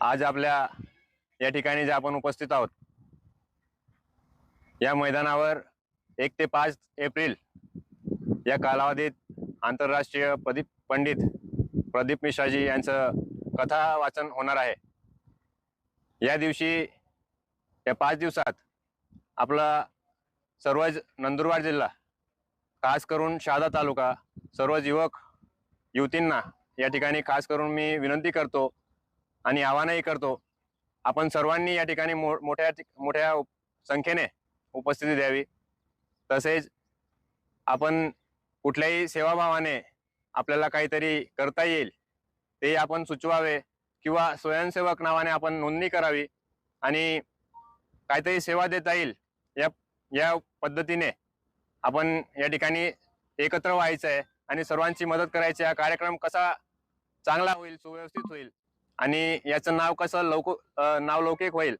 आज आपल्या या ठिकाणी जे आपण उपस्थित आहोत या मैदानावर एक ते पाच एप्रिल या कालावधीत आंतरराष्ट्रीय प्रदीप पंडित प्रदीप मिश्राजी यांचं कथा वाचन होणार आहे. या दिवशी या पाच दिवसात आपला सर्वच नंदुरबार जिल्हा खास करून शहादा तालुका सर्वच युवक युवतींना या ठिकाणी खास करून मी विनंती करतो आणि आवाहनही करतो. आपण सर्वांनी या ठिकाणी मो मोठ्या मोठ्या संख्येने उपस्थिती द्यावी. तसेच आपण कुठल्याही सेवाभावाने आपल्याला काहीतरी करता येईल ते आपण सुचवावे किंवा स्वयंसेवक नावाने आपण नोंदणी करावी आणि काहीतरी सेवा देता येईल या या पद्धतीने आपण या ठिकाणी एकत्र व्हायचं आहे आणि सर्वांची मदत करायची. हा कार्यक्रम कसा चांगला होईल सुव्यवस्थित होईल आणि याचं नाव कसं? लवक नाव लौकिक होईल.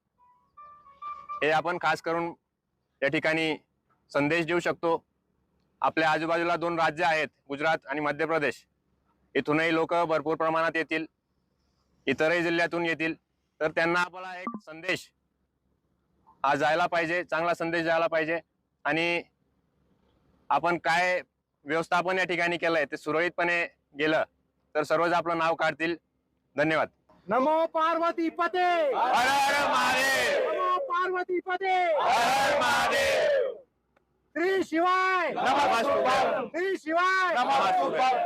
हे आपण खास करून या ठिकाणी संदेश देऊ शकतो. आपल्या आजूबाजूला दोन राज्य आहेत गुजरात आणि मध्य प्रदेश. इथूनही लोक भरपूर प्रमाणात येतील. इतरही जिल्ह्यातून येतील. तर त्यांना आपला एक संदेश हा जायला पाहिजे चांगला संदेश जायला पाहिजे. आणि आपण काय व्यवस्थापन या ठिकाणी केलंय ते सुरळीतपणे गेलं तर सर्वच आपलं नाव काढतील. धन्यवाद. नमो पार्वती पते हर हर महादेव नमो पार्वती पते हर हर महादेव श्री शिवाय नमः शिवाय. श्री शिवाय नमः शिवाय.